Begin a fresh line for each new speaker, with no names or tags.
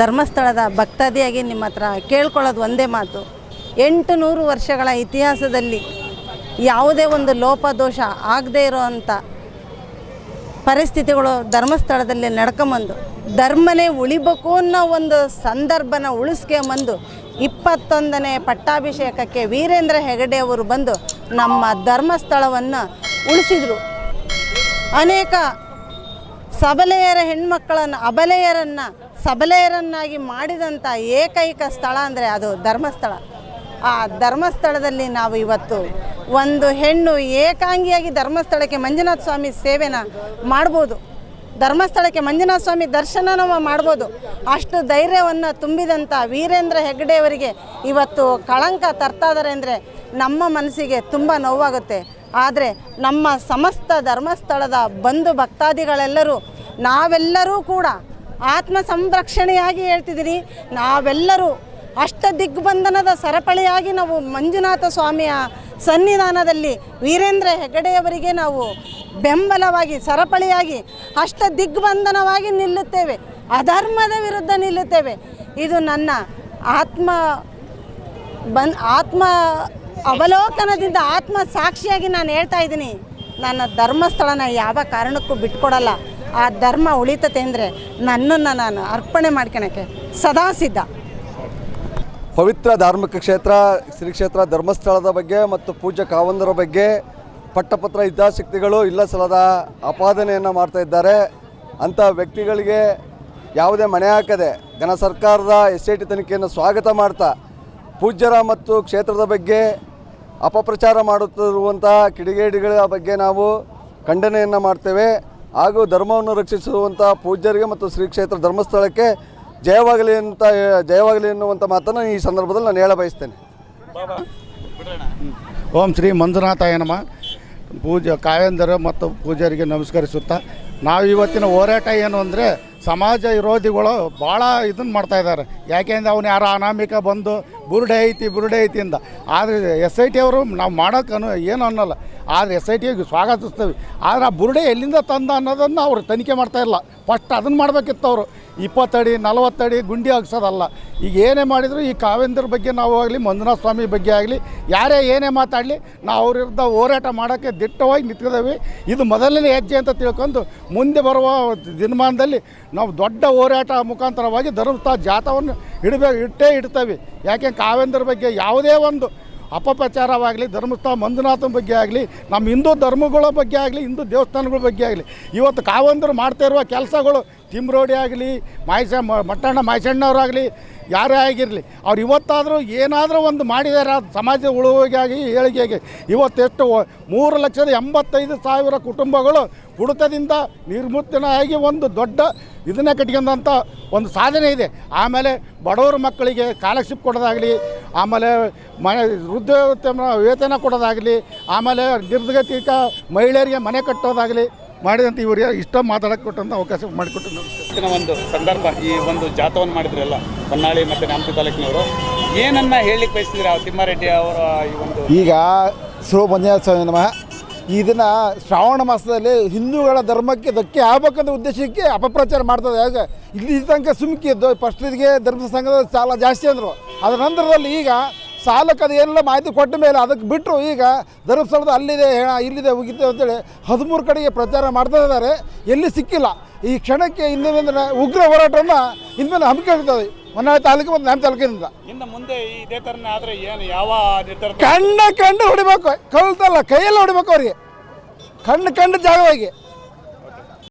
ಧರ್ಮಸ್ಥಳದ ಭಕ್ತಾದಿಯಾಗಿ ನಿಮ್ಮ ಹತ್ರ ಕೇಳ್ಕೊಳ್ಳೋದು ಒಂದೇ ಮಾತು. ಎಂಟು ನೂರು ವರ್ಷಗಳ ಇತಿಹಾಸದಲ್ಲಿ ಯಾವುದೇ ಒಂದು ಲೋಪದೋಷ ಆಗದೇ ಇರೋವಂಥ ಪರಿಸ್ಥಿತಿಗಳು ಧರ್ಮಸ್ಥಳದಲ್ಲಿ ನಡ್ಕೊಂಬಂದು, ಧರ್ಮನೇ ಉಳಿಬೇಕು ಅನ್ನೋ ಒಂದು ಸಂದರ್ಭನ ಉಳಿಸ್ಕೊಂಬಂದು ಇಪ್ಪತ್ತೊಂದನೇ ಪಟ್ಟಾಭಿಷೇಕಕ್ಕೆ ವೀರೇಂದ್ರ ಹೆಗಡೆ ಅವರು ಬಂದು ನಮ್ಮ ಧರ್ಮಸ್ಥಳವನ್ನು ಉಳಿಸಿದರು. ಅನೇಕ ಸಬಲೆಯರ ಹೆಣ್ಮಕ್ಕಳನ್ನು, ಅಬಲೆಯರನ್ನು, ಸಬಲೆಯರನ್ನಾಗಿ ಮಾಡಿದಂಥ ಏಕೈಕ ಸ್ಥಳ ಅಂದರೆ ಅದು ಧರ್ಮಸ್ಥಳ. ಆ ಧರ್ಮಸ್ಥಳದಲ್ಲಿ ನಾವು ಇವತ್ತು ಒಂದು ಹೆಣ್ಣು ಏಕಾಂಗಿಯಾಗಿ ಧರ್ಮಸ್ಥಳಕ್ಕೆ ಮಂಜುನಾಥ ಸ್ವಾಮಿ ಸೇವೆನ ಮಾಡ್ಬೋದು. ಧರ್ಮಸ್ಥಳಕ್ಕೆ ಮಂಜುನಾಥ ಸ್ವಾಮಿ ದರ್ಶನ ಮಾಡ್ಬೋದು. ಅಷ್ಟು ಧೈರ್ಯವನ್ನು ತುಂಬಿದಂಥ ವೀರೇಂದ್ರ ಹೆಗ್ಗಡೆಯವರಿಗೆ ಇವತ್ತು ಕಳಂಕ ತರ್ತಾ ಇದ್ದಾರೆ ಅಂದರೆ ನಮ್ಮ ಮನಸ್ಸಿಗೆ ತುಂಬ ನೋವಾಗುತ್ತೆ. ಆದರೆ ನಮ್ಮ ಸಮಸ್ತ ಧರ್ಮಸ್ಥಳದ ಬಂಧು ಭಕ್ತಾದಿಗಳೆಲ್ಲರೂ, ನಾವೆಲ್ಲರೂ ಕೂಡ ಆತ್ಮ ಸಂರಕ್ಷಣೆಯಾಗಿ ಹೇಳ್ತಿದ್ದೀನಿ ನಾವೆಲ್ಲರೂ ಅಷ್ಟ ದಿಗ್ಬಂಧನದ ಸರಪಳಿಯಾಗಿ ನಾವು ಮಂಜುನಾಥ ಸ್ವಾಮಿಯ ಸನ್ನಿಧಾನದಲ್ಲಿ ವೀರೇಂದ್ರ ಹೆಗಡೆಯವರಿಗೆ ನಾವು ಬೆಂಬಲವಾಗಿ, ಸರಪಳಿಯಾಗಿ ಅಷ್ಟ ದಿಗ್ಬಂಧನವಾಗಿ ನಿಲ್ಲುತ್ತೇವೆ. ಅಧರ್ಮದ ವಿರುದ್ಧ ನಿಲ್ಲುತ್ತೇವೆ. ಇದು ನನ್ನ ಆತ್ಮ, ಬನ್, ಆತ್ಮ ಅವಲೋಕನದಿಂದ ಆತ್ಮ ಸಾಕ್ಷಿಯಾಗಿ ನಾನು ಹೇಳ್ತಾ ಇದ್ದೀನಿ, ನನ್ನ ಧರ್ಮಸ್ಥಳನ ಯಾವ ಕಾರಣಕ್ಕೂ ಬಿಟ್ಕೊಡಲ್ಲ. ಆ ಧರ್ಮ ಉಳಿತತೆ ಅಂದರೆ ನನ್ನನ್ನು ನಾನು ಅರ್ಪಣೆ ಮಾಡ್ಕೊಳಕ್ಕೆ ಸದಾ ಸಿದ್ಧ.
ಪವಿತ್ರ ಧಾರ್ಮಿಕ ಕ್ಷೇತ್ರ, ಶ್ರೀ ಕ್ಷೇತ್ರ ಧರ್ಮಸ್ಥಳದ ಬಗ್ಗೆ ಮತ್ತು ಪೂಜ್ಯ ಕಾವಂದರ ಬಗ್ಗೆ ಪಟ್ಟಪತ್ರ ಹಿತಾಸಕ್ತಿಗಳು ಇಲ್ಲ ಸಲದ ಆಪಾದನೆಯನ್ನು ಮಾಡ್ತಾ ಇದ್ದಾರೆ. ಅಂಥ ವ್ಯಕ್ತಿಗಳಿಗೆ ಯಾವುದೇ ಮನೆ ಹಾಕದೆ ಘನ ಸರ್ಕಾರದ ಎಸ್ ಐ ಟಿ ತನಿಖೆಯನ್ನು ಸ್ವಾಗತ ಮಾಡ್ತಾ ಪೂಜ್ಯರ ಮತ್ತು ಕ್ಷೇತ್ರದ ಬಗ್ಗೆ ಅಪಪ್ರಚಾರ ಮಾಡುತ್ತಿರುವಂತಹ ಕಿಡಿಗೇಡಿಗಳ ಬಗ್ಗೆ ನಾವು ಖಂಡನೆಯನ್ನು ಮಾಡ್ತೇವೆ. ಹಾಗೂ ಧರ್ಮವನ್ನು ರಕ್ಷಿಸುವಂಥ ಪೂಜ್ಯರಿಗೆ ಮತ್ತು ಶ್ರೀ ಕ್ಷೇತ್ರ ಧರ್ಮಸ್ಥಳಕ್ಕೆ ಜಯವಾಗಲಿ ಅಂತ ಜಯವಾಗಲಿ ಎನ್ನುವಂಥ ಮಾತನ್ನು ಈ ಸಂದರ್ಭದಲ್ಲಿ ನಾನು ಹೇಳ ಬಯಸ್ತೇನೆ.
ಓಂ ಶ್ರೀ ಮಂಜುನಾಥ ಏನಮ್ಮ ಪೂಜ ಕಾಯಂದರು ಮತ್ತು ಪೂಜಾರಿಗೆ ನಮಸ್ಕರಿಸುತ್ತಾ ನಾವು ಇವತ್ತಿನ ಹೋರಾಟ ಏನು ಅಂದರೆ ಸಮಾಜ ವಿರೋಧಿಗಳು ಭಾಳ ಇದನ್ನು ಮಾಡ್ತಾಯಿದ್ದಾರೆ ಯಾಕೆಂದ್ರೆ ಅವನು ಯಾರೋ ಅನಾಮಿಕ ಬಂದು ಬುರುಡೆ ಐತಿ ಬುರುಡೆ ಐತಿ ಅಂದ ಆದರೆ ಎಸ್ ಐ ಟಿ ಅವರು ನಾವು ಮಾಡೋಕ್ಕನು ಏನು ಅನ್ನಲ್ಲ. ಆದರೆ ಎಸ್ ಐ ಟಿಗೆ ಸ್ವಾಗತಿಸ್ತೇವೆ. ಆದರೆ ಆ ಬುರುಡೆ ಎಲ್ಲಿಂದ ತಂದ ಅನ್ನೋದನ್ನು ಅವರು ತನಿಖೆ ಮಾಡ್ತಾ ಇಲ್ಲ. ಫಸ್ಟ್ ಅದನ್ನು ಮಾಡಬೇಕಿತ್ತು ಅವರು. ಇಪ್ಪತ್ತಡಿ, ನಲವತ್ತಡಿ ಗುಂಡಿ ಹಾಕ್ಸೋದಲ್ಲ. ಈಗ ಏನೇ ಮಾಡಿದರೂ ಈ ಕಾವೇಂದ್ರ ಬಗ್ಗೆ ನಾವು ಆಗಲಿ, ಮಂಜುನಾಥ ಸ್ವಾಮಿ ಬಗ್ಗೆ ಆಗಲಿ, ಯಾರೇ ಏನೇ ಮಾತಾಡಲಿ, ನಾವು ಅವ್ರ ವಿರುದ್ಧ ಹೋರಾಟ ಮಾಡೋಕ್ಕೆ ದಿಟ್ಟವಾಗಿ ನಿಂತ್ಕಿದ್ದೇವೆ ಇದು ಮೊದಲನೇ ಹೆಜ್ಜೆ ಅಂತ ತಿಳ್ಕೊಂಡು ಮುಂದೆ ಬರುವ ದಿನಮಾನದಲ್ಲಿ ನಾವು ದೊಡ್ಡ ಹೋರಾಟ ಮುಖಾಂತರವಾಗಿ ಧರ್ಮಸ್ಥಳ ಜಾಥವನ್ನು ಇಡಬೇಕು ಇಟ್ಟೇ ಇಡ್ತೇವೆ ಯಾಕೆ? ಕಾವೇಂದ್ರ ಬಗ್ಗೆ ಯಾವುದೇ ಒಂದು ಅಪಪ್ರಚಾರವಾಗಲಿ, ಧರ್ಮಸ್ಥಳ ಮಂಜುನಾಥನ ಬಗ್ಗೆ ಆಗಲಿ, ನಮ್ಮ ಹಿಂದೂ ಧರ್ಮಗಳ ಬಗ್ಗೆ ಆಗಲಿ, ಹಿಂದೂ ದೇವಸ್ಥಾನಗಳ ಬಗ್ಗೆ ಆಗಲಿ, ಇವತ್ತು ಕಾವಂದರು ಮಾಡ್ತಾ ಇರುವ ಕೆಲಸಗಳು ತಿಮ್ರೋಡಿ ಆಗಲಿ ಮಾಯಸ ಮಟ್ಟಣ್ಣ ಮಾಯಸಣ್ಣವರಾಗಲಿ ಯಾರೇ ಆಗಿರಲಿ, ಅವ್ರು ಇವತ್ತಾದರೂ ಏನಾದರೂ ಒಂದು ಮಾಡಿದ್ದಾರೆ ಸಮಾಜ ಉಳುವಿಗಾಗಿ ಏಳಿಗೆಗೆ. ಇವತ್ತೆಷ್ಟು ಮೂರು ಲಕ್ಷದ ಎಂಬತ್ತೈದು ಸಾವಿರ ಕುಟುಂಬಗಳು ಕುಡಿತದಿಂದ ನಿರ್ಮೂಲನಾಗಿ ಒಂದು ದೊಡ್ಡ ಇದನ್ನೇ ಕಟ್ಕೊಂಡಂಥ ಒಂದು ಸಾಧನೆ ಇದೆ. ಆಮೇಲೆ ಬಡವರ ಮಕ್ಕಳಿಗೆ ಸ್ಕಾಲರ್ಶಿಪ್ ಕೊಡೋದಾಗಲಿ ಆಮೇಲೆ ಮನೆ ವೃದ್ಧಾಪ್ಯ ವೇತನ ಕೊಡೋದಾಗಲಿ ಆಮೇಲೆ ನಿರ್ಗತಿಕ ಮಹಿಳೆಯರಿಗೆ ಮನೆ ಕಟ್ಟೋದಾಗಲಿ ಮಾಡಿದಂಥ ಇವರಿಗೆ ಇಷ್ಟ ಮಾತಾಡಕ್ಕೆ ಕೊಟ್ಟಂಥ ಅವಕಾಶ ಮಾಡಿಕೊಟ್ಟು
ಒಂದು ಸಂದರ್ಭ ಈ ಒಂದು ಜಾಥವನ್ನು ಮಾಡಿದ್ರಲ್ಲ ಹೊನ್ನಾಳಿ ಮತ್ತು ನಮ್ಮ ತಾಲೂಕಿನವರು ಏನನ್ನ ಹೇಳಲಿಕ್ಕೆ ಬಯಸಿದ್ರೆ ತಿಮ್ಮಾರೆಡ್ಡಿ ಅವರ ಈ ಒಂದು
ಈಗ ಸ್ವಾಮಿ ನಮಃ. ಇದನ್ನು ಶ್ರಾವಣ ಮಾಸದಲ್ಲಿ ಹಿಂದೂಗಳ ಧರ್ಮಕ್ಕೆ ಧಕ್ಕೆ ಆಗ್ಬೇಕಂತ ಉದ್ದೇಶಕ್ಕೆ ಅಪಪ್ರಚಾರ ಮಾಡ್ತದೆ. ಯಾಕೆ ಇಲ್ಲಿ ತನಕ ಸುಮ್ಕಿದ್ದು ಫಸ್ಟ್ ಇದಕ್ಕೆ ಧರ್ಮ ಸಂಘದ ಸಾಲ ಜಾಸ್ತಿ ಅಂದರು. ಅದರ ನಂತರದಲ್ಲಿ ಈಗ ಸಾಲಕ್ಕೆ ಅದು ಏನೆಲ್ಲ ಮಾಹಿತಿ ಕೊಟ್ಟ ಮೇಲೆ ಅದಕ್ಕೆ ಬಿಟ್ಟರು ಈಗ ಧರ್ಮಸ್ಥಳದ ಅಲ್ಲಿದೆ, ಹೇಳ, ಇಲ್ಲಿದೆ ಉಗಿತೆ ಅಂತೇಳಿ ಹದಿಮೂರು ಕಡೆಗೆ ಪ್ರಚಾರ ಮಾಡ್ತಾ ಇದ್ದಾರೆ. ಎಲ್ಲಿ ಸಿಕ್ಕಿಲ್ಲ. ಈ ಕ್ಷಣಕ್ಕೆ ಇನ್ನೇನೆಂದರೆ ಉಗ್ರ ಹೋರಾಟವನ್ನು ಇನ್ಮೇಲೆ ಹಮ್ಮಿಕೊಂಡಿರ್ತದೆ ಹೊನ್ನಾಳಿ ತಾಲೂಕು ಮತ್ತು ನಮ್ಮ ತಾಲೂಕಿನಿಂದ.
ಇನ್ನು ಮುಂದೆ ಇದೇ ಥರನೇ ಆದರೆ ಏನು? ಯಾವ ನಿರ್ಧಾರ?
ಕಣ್ಣ ಕಂಡು ಹೊಡಿಬೇಕು ಕಲ್ತಲ್ಲ ಕೈಯಲ್ಲಿ ಹೊಡಿಬೇಕು ಅವರಿಗೆ. ಕಣ್ಣು ಕಂಡು ಜಾಗವಾಗಿ.